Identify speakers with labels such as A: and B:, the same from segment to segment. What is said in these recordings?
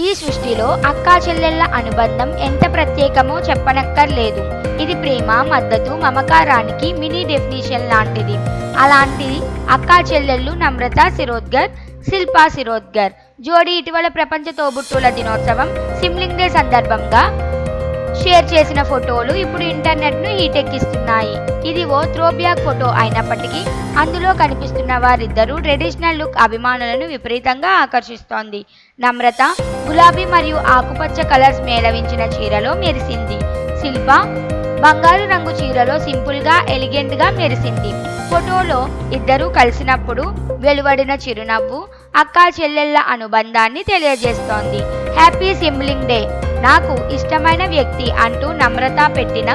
A: ఈ సృష్టిలో అక్కా చెల్లెళ్ళ అనుబంధం ఎంత ప్రత్యేకమో చెప్పనక్కర్లేదు. ఇది ప్రేమ మద్దతు మమకారానికి మినీ డెఫినిషన్ లాంటిది. అలాంటిది అక్కా చెల్లెళ్ళు నమ్రత శిరోద్గర్ శిల్పా శిరోద్గర్ జోడీ ఇటీవల ప్రపంచ తోబుట్టుల దినోత్సవం సిమ్లింగ్ డే సందర్భంగా షేర్ చేసిన ఫోటోలు ఇప్పుడు ఇంటర్నెట్ను హీటెక్కిస్తున్నాయి. ఇది ఓ త్రోబ్యాక్ ఫోటో అయినప్పటికీ అందులో కనిపిస్తున్న వారిద్దరూ ట్రెడిషనల్ లుక్ అభిమానులను విపరీతంగా ఆకర్షిస్తోంది. నమ్రత గులాబీ మరియు ఆకుపచ్చ కలర్స్ మేళవించిన చీరలో మెరిసింది. శిల్ప బంగారు రంగు చీరలో సింపుల్గా ఎలిగెంట్గా మెరిసింది. ఫోటోలో ఇద్దరూ కలిసినప్పుడు వెలువడిన చిరునవ్వు అక్కా చెల్లెళ్ళ అనుబంధాన్ని తెలియజేస్తోంది. Happy sibling day! నాకు ఇష్టమైన వ్యక్తి అంటూ నమ్రత పెట్టిన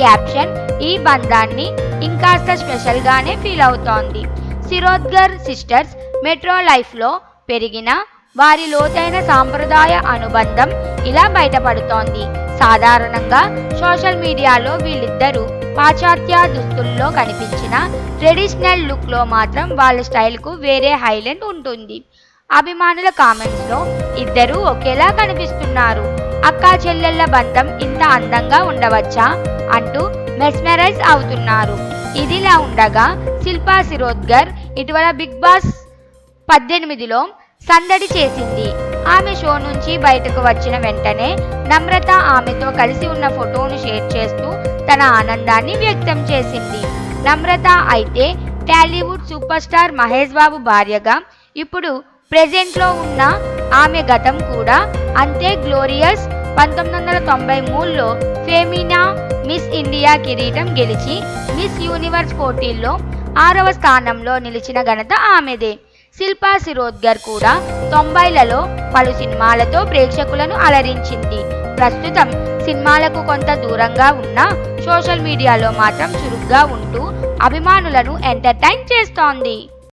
A: క్యాప్షన్ ఈ బంధాన్ని ఇంకాస్త స్పెషల్గానే ఫీల్ అవుతోంది. సిరోద్గర్ సిస్టర్స్ మెట్రో లైఫ్లో పెరిగిన వారి లోతైన సాంప్రదాయ అనుబంధం ఇలా బయటపడుతోంది. సాధారణంగా సోషల్ మీడియాలో వీళ్ళిద్దరూ పాశ్చాత్య దుస్తుల్లో కనిపించిన ట్రెడిషనల్ లుక్లో మాత్రం వాళ్ళ స్టైల్కు వేరే హైలైట్ ఉంటుంది. అభిమానుల కామెంట్స్లో ఇద్దరూ ఒకేలా కనిపిస్తున్నారు. అక్కా చెల్లెళ్ళ బంధం ఇంత అందంగా ఉండవచ్చా? అంటూ మెస్మరైజ్ అవుతున్నారు. ఇదిలా ఉండగా శిల్పా శిరోద్గర్ ఇటీవల బిగ్ బాస్ పద్దెనిమిదిలో సందడి చేసింది. ఆమె షో నుంచి బయటకు వచ్చిన వెంటనే నమ్రత ఆమెతో కలిసి ఉన్న ఫోటోను షేర్ చేస్తూ తన ఆనందాన్ని వ్యక్తం చేసింది. నమ్రత అయితే Tollywood super star Mahesh Babu భార్యగా ఇప్పుడు ప్రెజెంట్లో ఉన్న ఆమె గతం కూడా అంతే గ్లోరియస్. పంతొమ్మిది వందల తొంభై మూడులో ఫెమినా మిస్ ఇండియా కిరీటం గెలిచి మిస్ యూనివర్స్ పోటీల్లో ఆరవ స్థానంలో నిలిచిన ఘనత ఆమెదే. శిల్పా శిరోద్గర్ కూడా తొంభైలలో పలు సినిమాలతో ప్రేక్షకులను అలరించింది. ప్రస్తుతం సినిమాలకు కొంత దూరంగా ఉన్న సోషల్ మీడియాలో మాత్రం చురుగ్గా ఉంటూ అభిమానులను ఎంటర్టైన్ చేస్తోంది.